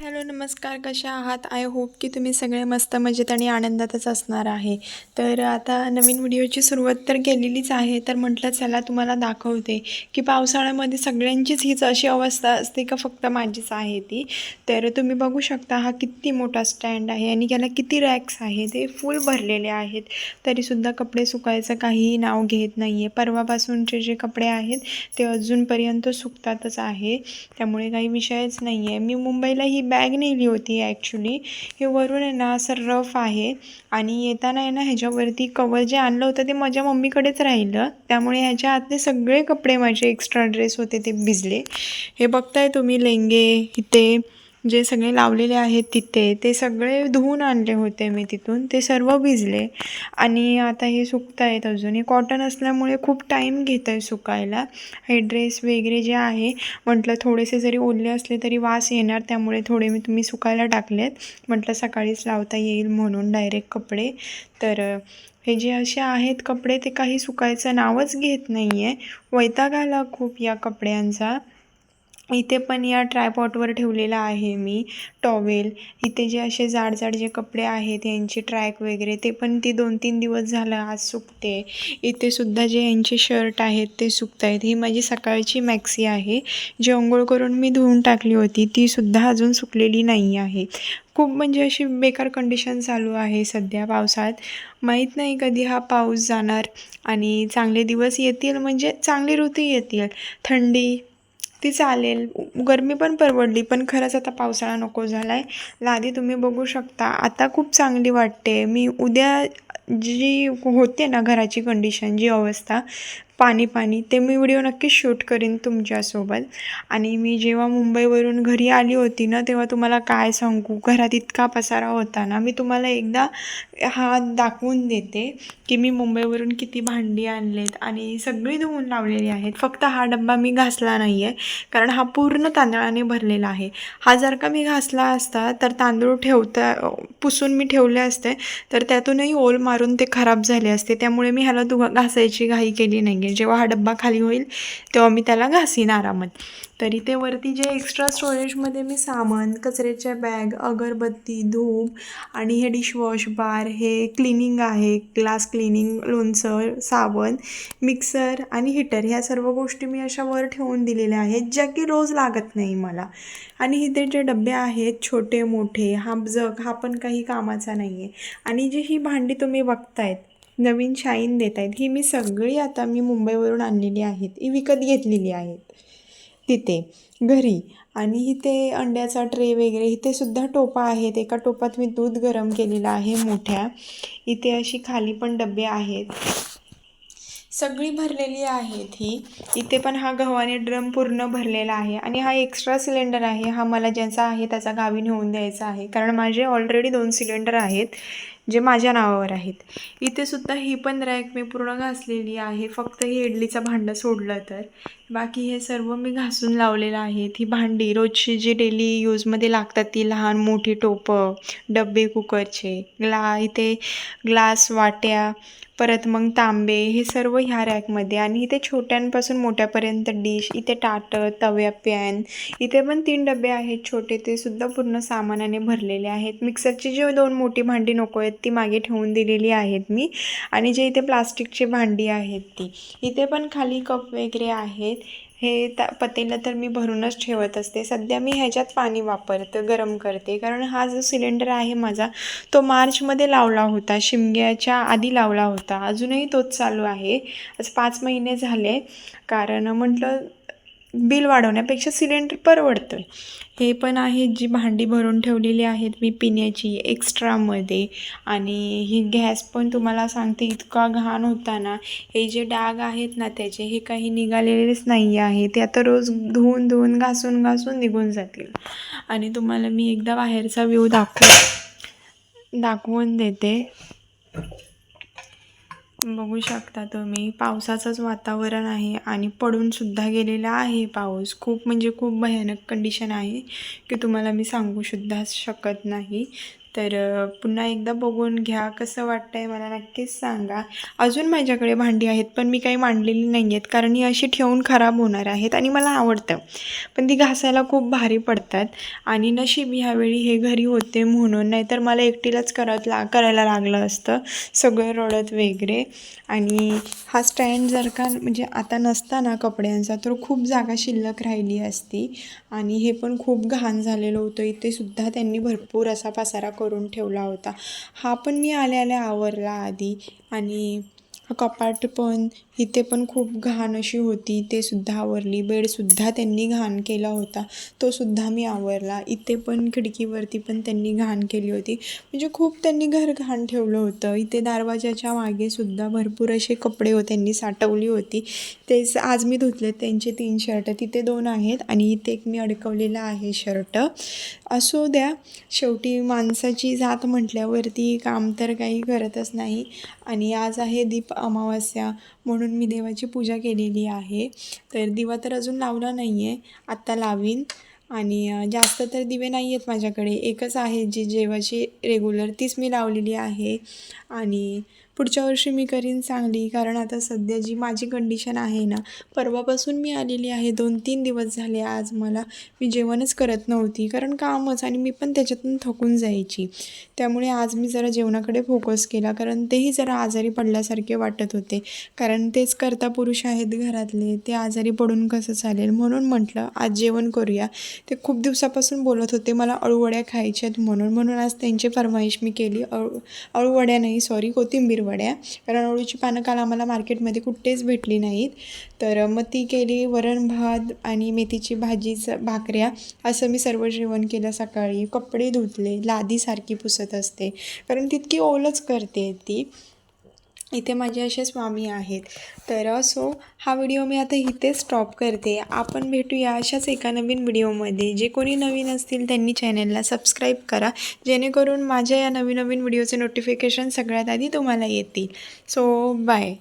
Hello नमस्कार. कशा आहात? आय होप की तुम्ही सगळे मस्त मजेत आणि आनंदातच असणार आहे. तर आता नवीन व्हिडिओची सुरुवात तर केलेलीच आहे. तर म्हटलं चला तुम्हाला दाखवते की पावसाळ्यामध्ये सगळ्यांचीच हीच अशी अवस्था असते का फक्त माझीच आहे ती? तर तुम्ही बघू शकता हा किती मोठा स्टँड आहे आणि याला किती रॅक्स आहे ते फुल भरलेले आहेत. तरीसुद्धा कपडे सुकायचं काहीही नाव घेत नाही आहे परवापासूनचे जे कपडे आहेत ते अजूनपर्यंत सुकतातच आहे. त्यामुळे काही विषयच नाही आहे मी मुंबईला ही बॅग नेली होती ॲक्च्युली हे वरून आहे ना असं रफ आहे. आणि येताना आहे ना ह्याच्यावरती कवर जे आणलं होतं ते माझ्या मम्मीकडेच राहिलं. त्यामुळे ह्याच्या आतले सगळे कपडे माझे एक्स्ट्रा ड्रेस होते ते भिजले. हे बघताय तुम्ही लेंगे इथे. जे सगळे लावलेले आहेत तिथे ते सगळे धुवून आणले होते मी तिथून. ते सर्व भिजले. आणि आता हे सुकत आहेत अजून. हे कॉटन असल्यामुळे खूप टाईम घेत आहे सुकायला. हे ड्रेस वगैरे जे आहे म्हटलं थोडेसे जरी ओले असले तरी वास येणार त्यामुळे थोडे मी तुम्ही सुकायला टाकलेत. म्हटलं सकाळीच लावता येईल म्हणून डायरेक्ट कपडे. तर हे जे असे आहेत कपडे ते काही सुकायचं नावच घेत नाही आहे वैताग आला खूप या कपड्यांचा. इथे पण या ट्रायपॉटवर ठेवलेला आहे मी टॉवेल इथे जे असे जाड जाड जे कपडे आहेत यांचे ट्रॅक वगैरे ते पण ती दोन तीन दिवस झालं आज सुकते. इथे सुद्धा जे यांचे शर्ट आहेत ते सुकत आहेत ही माझी सकाळची मॅक्सी आहे. जी अंघोळ करून मी धुवून टाकली होती ती सुद्धा अजून सुकलेली नाही आहे. खूप म्हणजे अशी बेकार कंडिशन चालू आहे सध्या पावसाळ्यात माहीत नाही कधी हा पाऊस जाणार आणि चांगले दिवस येतील म्हणजे चांगले ऋतू येतील. थंडी ती चालेल. गरमी पण परवडली पण खरंच आता पावसाळा नको झाला आहे लादी तुम्ही बघू शकता. आता खूप चांगली वाटते. मी उद्या जी होते ना घराची कंडिशन जी अवस्था पाणी पाणी ते मी व्हिडिओ नक्की शूट करीन तुमच्यासोबत. आणि मी जेव्हा मुंबईवरून घरी आली होती ना तेव्हा तुम्हाला काय सांगू? घरात इतका पसारा होता ना मी तुम्हाला एकदा हा दाखवून देते की मी मुंबईवरून किती भांडी आणलेत आणि सगळी धुवून लावलेली आहेत. फक्त हा डब्बा मी घासला नाही आहे कारण हा पूर्ण तांदळाने भरलेला आहे. हा जर का मी घासला असता तर तांदूळ ठेवता पुसून मी ठेवले असते तर त्यातूनही ओल मारून ते खराब झाले असते. त्यामुळे मी ह्याला धु घासायची घाई केली नाही आहे जेव्हा हा डब्बा खाली होईल तेव्हा मी त्याला घासीन आरामात. तरी ते वरती जे एक्स्ट्रा स्टोरेजमध्ये मी सामान कचऱ्याच्या बॅग अगरबत्ती धूप आणि हे डिशवॉश बार हे क्लिनिंग आहे ग्लास क्लिनिंग लोणचं साबण मिक्सर आणि हिटर ह्या सर्व गोष्टी मी अशा वर ठेवून दिलेल्या आहेत ज्या की रोज लागत नाही मला. आणि इथे जे डबे आहेत छोटे मोठे हा जग हा पण काही कामाचा नाही आहे आणि जी ही भांडी तुम्ही बघतायत नवीन शाईन देत आहेत. ही मी सगळी आता मी मुंबईवरून आणलेली आहेत. ही विकत घेतलेली आहेत. तिथे घरी. आणि इथे अंड्याचा ट्रे वगैरे इथे सुद्धा टोपा आहेत. एका टोपात मी दूध गरम केलेलं आहे मोठ्या. इथे अशी खाली पण डबे आहेत. सगळी भरलेली आहेत ही. इथे पण हा गव्हाने ड्रम पूर्ण भरलेला आहे. आणि हा एक्स्ट्रा सिलेंडर आहे. हा मला ज्याचा आहे त्याचा गावी नेऊन द्यायचा आहे. कारण माझे ऑलरेडी दोन सिलेंडर आहेत. जे माझ्या नावावर आहेत. इथे सुद्धा ही पण रॅक मी पूर्ण घासलेली आहे. फक्त हे इडलीचं भांडं सोडलं तर. बाकी हे सर्व मी घासून लावलेलं आहे. ही भांडी रोजची जी डेली यूजमध्ये लागतात ती लहान मोठी टोपं डबे कुकरचे ग्ला इथे ग्लास वाट्या परत मग तांबे हे सर्व ह्या रॅकमध्ये आणि इथे छोट्यांपासून मोठ्यापर्यंत डिश इथे टाटं तव्या पॅन इथे पण तीन डबे आहेत. छोटे ते सुद्धा पूर्ण सामानाने भरलेले आहेत. मिक्सरची जी दोन मोठी भांडी नको आहेत ती मागे ठेवून दिलेली आहेत मी. आणि जे इथे प्लास्टिकची भांडी आहेत ती. इथे पण खाली कप वगैरे आहेत. हे ता पतेलं तर मी भरूनच ठेवत असते. सध्या मी ह्याच्यात पाणी वापरते गरम करते. कारण हा जो सिलेंडर आहे माझा तो मार्चमध्ये लावला होता शिमग्याच्या आधी लावला होता. अजूनही तोच चालू आहे. आज पाच महिने झाले. कारण म्हटलं बिल वाढवण्यापेक्षा सिलेंडर परवडतं हे पण आहेत जी भांडी भरून ठेवलेली आहेत मी पिण्याची एक्स्ट्रामध्ये आणि ही गॅस पण तुम्हाला सांगते इतका घाण होता ना हे जे डाग आहेत ना त्याचे हे काही निघालेलेच नाही आहे. ते आता रोज धुवून धुवून घासून घासून निघून जातील. आणि तुम्हाला मी एकदा बाहेरचा व्ह्यू दाखव दाखवून देते. बघू शकता तुम्ही. पावसाचंच वातावरण आहे आणि पडूनसुद्धा गेलेला आहे पाऊस. खूप म्हणजे खूप भयानक कंडिशन आहे की तुम्हाला मी सांगू सुद्धा शकत नाही. तर पुन्हा एकदा बघून घ्या कसं वाटतं आहे मला नक्कीच सांगा. अजून माझ्याकडे भांडी आहेत पण मी काही मांडलेली नाही आहेत कारण ही अशी ठेवून खराब होणार आहेत आणि मला आवडतं. पण ती घासायला खूप भारी पडतात आणि नशीब ह्यावेळी हे घरी होते म्हणून नाहीतर मला एकटीलाच करत ला करायला लागलं असतं सगळं रडत वगैरे. आणि हा स्टँड जर का म्हणजे आता नसता ना कपड्यांचा तर खूप जागा शिल्लक राहिली असती आणि हे पण खूप घाण झालेलं होतं. इथे सुद्धा त्यांनी भरपूर असा पसारा करून करून ठेवला होता. हा पण मी आल्या आल्या आवरला आधी आणि कपाट पण इथे पण खूप घाण अशी होती. ते सुद्धा आवरली. बेडसुद्धा त्यांनी घाण केला होता. तो सुद्धा मी आवरला. इथे पण खिडकीवरती पण त्यांनी घाण केली होती. म्हणजे खूप त्यांनी घर घाण ठेवलं होतं. इथे दरवाजाच्या मागे सुद्धा भरपूर असे कपडे हो त्यांनी साठवली होती. तेच आज मी धुतले त्यांचे तीन शर्ट. तिथे दोन आहेत आणि इथे एक मी अडकवलेला आहे शर्ट. असो द्या. शेवटी माणसाची जात म्हटल्यावरती काम तर काही करतच नाही. आणि आज आहे दीप अमावस्या म्हणून मी देवाची पूजा केलेली आहे. तर दिवा तर अजून लावला नाही आहे आत्ता लावीन. आणि जास्त तर दिवे नाही आहेत माझ्याकडे. एकच आहे जी जेवाची रेग्युलर तीच मी लावलेली आहे. आणि पुढच्या वर्षी मी करीन चांगली कारण आता सध्या जी माझी कंडिशन आहे ना परवापासून मी आलेली आहे दोन तीन दिवस झाले आज मला मी जेवणच करत नव्हती कारण कामच आणि मी पण त्याच्यातून थकून जायची. त्यामुळे आज मी जरा जेवणाकडे फोकस केला कारण तेही जरा आजारी पडल्यासारखे वाटत होते. कारण तेच करता पुरुष आहेत घरातले ते आजारी पडून कसं चालेल? म्हणून म्हटलं आज जेवण करूया. ते खूप दिवसापासून बोलत होते मला अळूवड्या खायच्यात म्हणून. म्हणून आज त्यांची फरमाईश मी केली अळू अळूवड्या नाही सॉरी कोथिंबीर वड्या कारण अळूची पानं काल आम्हाला मार्केटमध्ये कुठेच भेटली नाहीत. तर मग ती केली वरण भात आणि मेथीची भाजीच भाकऱ्या. असं मी सर्व जेवण केलं सकाळी. कपडे धुतले. लादीसारखी पुसत असते. कारण तितकी ओलच करते ती. इथे माझे असे स्वामी आहेत. तर सो हा व्हिडिओ मी आता इथेच स्टॉप करते. आपण भेटूया अशाच एका नवीन व्हिडिओमध्ये. जे कोणी नवीन असतील त्यांनी चॅनलला सबस्क्राईब करा. जेणेकरून माझ्या या नवीन नवीन व्हिडिओचे नोटिफिकेशन सगळ्यात आधी तुम्हाला येतील. So bye